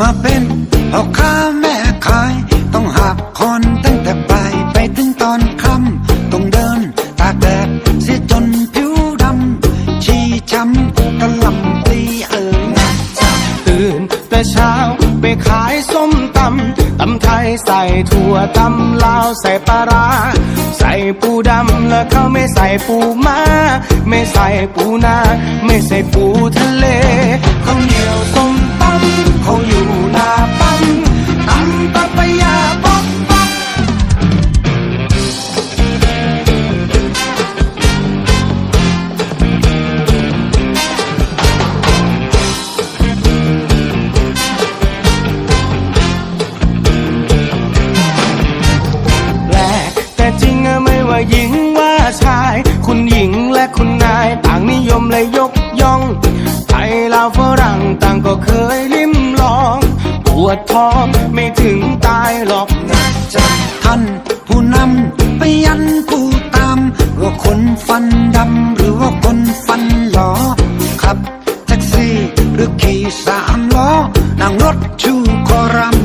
มาเป็นเอค้าแม่ขายต้องหักคนตั้งแต่ไปไปถึงตอนค่ำต้องเดินตาแดดเสียจนผิวดำชี้ช้ำกระลำตีเอ๋ยตื่นแต่เช้าไปขายส้มตำตำไทยใส่ถั่วตำลาวใส่ปลาร้าใส่ปูดำแล้วเขาไม่ใส่ปูมาไม่ใส่ปูนา ไม่ใส่ปูทะเลเขาเหนียวส้ม ต่างนิยมและยกย่อง ไทยลาวฝรั่งต่างก็เคยลิ้มลอง ปวดท้องไม่ถึงตายหรอกนะจ๊ะท่านผู้นำไปยันผู้ตาม ว่าคนฟันดำหรือว่าคนฟันหลอขับแท็กซี่หรือขี่สามล้อนั่งรถชูคอร์ม